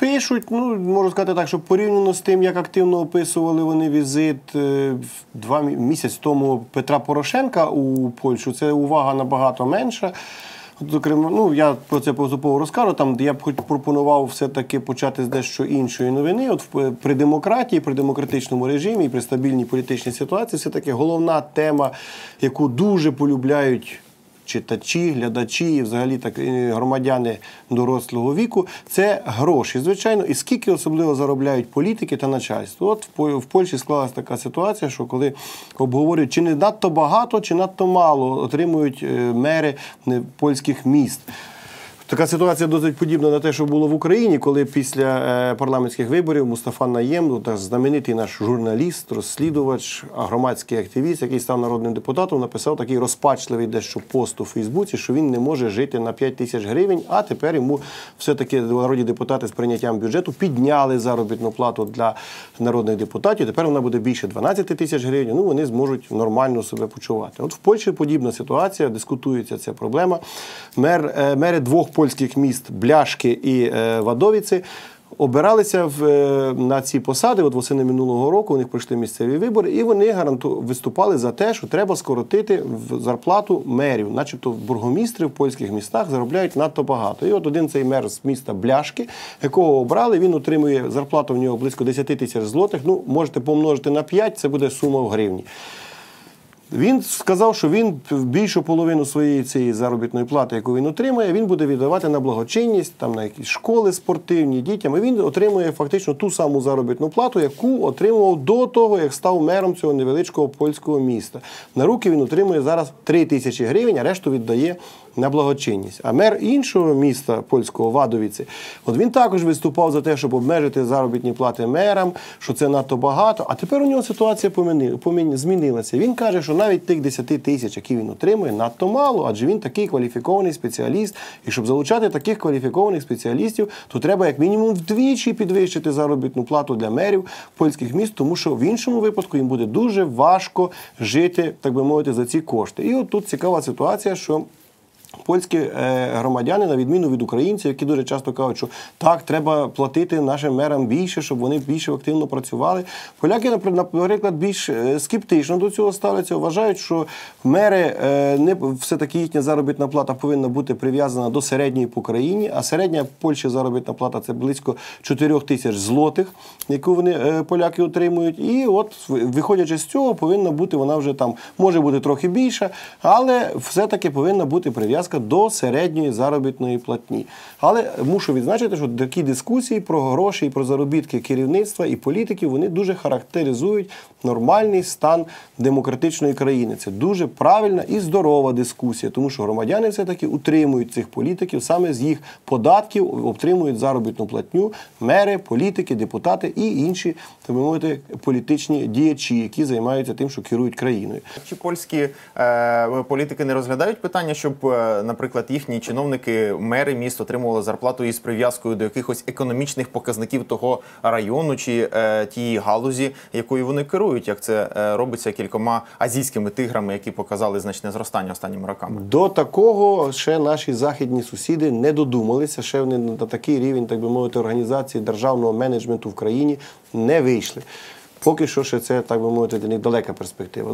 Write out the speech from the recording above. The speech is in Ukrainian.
Пишуть, ну можу сказати так, що порівняно з тим, як активно описували вони візит е, два мі- місяць тому Петра Порошенка у Польщу, це увага набагато менша. Зокрема, ну я про це поступово розкажу. Там я б хоч пропонував все-таки почати з дещо іншої новини. От в- при демократії, при демократичному режимі при стабільній політичній ситуації, все-таки головна тема, яку дуже полюбляють читачі, глядачі і взагалі так громадяни дорослого віку це гроші, звичайно, і скільки особливо заробляють політики та начальство. От в По- Польщі склалася така ситуація, що коли обговорюють, чи не надто багато, чи надто мало отримують е, мери е, польських міст. Така ситуація досить подібна на те, що було в Україні, коли після е, парламентських виборів Мустафа Наєм, ну, знаменитий наш журналіст, розслідувач, громадський активіст, який став народним депутатом, написав такий розпачливий дещо пост у Фейсбуці, що він не може жити на 5 тисяч гривень, а тепер йому все-таки народні депутати з прийняттям бюджету підняли заробітну плату для народних депутатів. Тепер вона буде більше 12 тисяч гривень. Ну вони зможуть нормально себе почувати. От в Польщі подібна ситуація, дискутується ця проблема. Мер, е, мери двох польських міст Бляшки і е, Вадовіці. Обиралися в, е, на ці посади. От восени минулого року у них пройшли місцеві вибори, і вони гаранту виступали за те, що треба скоротити в зарплату мерів, начебто бургомістри в польських містах заробляють надто багато. І от один цей мер з міста Бляшки, якого обрали, він отримує зарплату в нього близько 10 тисяч злотих. Ну можете помножити на 5, це буде сума в гривні. Він сказав, що він більшу половину своєї цієї заробітної плати, яку він отримує, він буде віддавати на благочинність, там на якісь школи спортивні дітям. І він отримує фактично ту саму заробітну плату, яку отримував до того, як став мером цього невеличкого польського міста. На руки він отримує зараз 3 тисячі гривень, а решту віддає на благочинність. А мер іншого міста польського Вадовіці, от він також виступав за те, щоб обмежити заробітні плати мерам, що це надто багато. А тепер у нього ситуація змінилася. Він каже, що навіть тих 10 тисяч, які він отримує, надто мало, адже він такий кваліфікований спеціаліст. І щоб залучати таких кваліфікованих спеціалістів, то треба як мінімум вдвічі підвищити заробітну плату для мерів польських міст, тому що в іншому випадку їм буде дуже важко жити, так би мовити, за ці кошти. І от тут цікава ситуація, що. Польські е, громадяни, на відміну від українців, які дуже часто кажуть, що так, треба платити нашим мерам більше, щоб вони більше активно працювали. Поляки, напри- наприклад, більш е, скептично до цього ставляться, вважають, що мери е, не все-таки їхня заробітна плата повинна бути прив'язана до середньої по країні, а середня в Польщі заробітна плата це близько 4 тисяч злотих, яку вони поляки отримують. І от виходячи з цього, повинна бути вона вже там може бути трохи більша, але все-таки повинна бути прив'язка до середньої заробітної платні. Але мушу відзначити, що такі дискусії про гроші і про заробітки керівництва і політиків вони дуже характеризують нормальний стан демократичної країни. Це дуже правильна і здорова дискусія, тому що громадяни все-таки утримують цих політиків саме з їх податків, отримують заробітну платню, мери, політики, депутати і інші, так би мовити, політичні діячі, які займаються тим, що керують країною. Чи польські е, політики не розглядають питання, щоб, е, наприклад, їхні чиновники, мери міст отримували зарплату із прив'язкою до якихось економічних показників того району чи е, тієї галузі, якою вони керують, як це е, робиться кількома азійськими тиграми, які показали значне зростання останніми роками? До такого ще наші західні сусіди не додумалися. Ще вони на такий рівень, так би мовити, організації державного менеджменту в країні не вийшли. Поки що ще це, так би мовити, для них далека перспектива.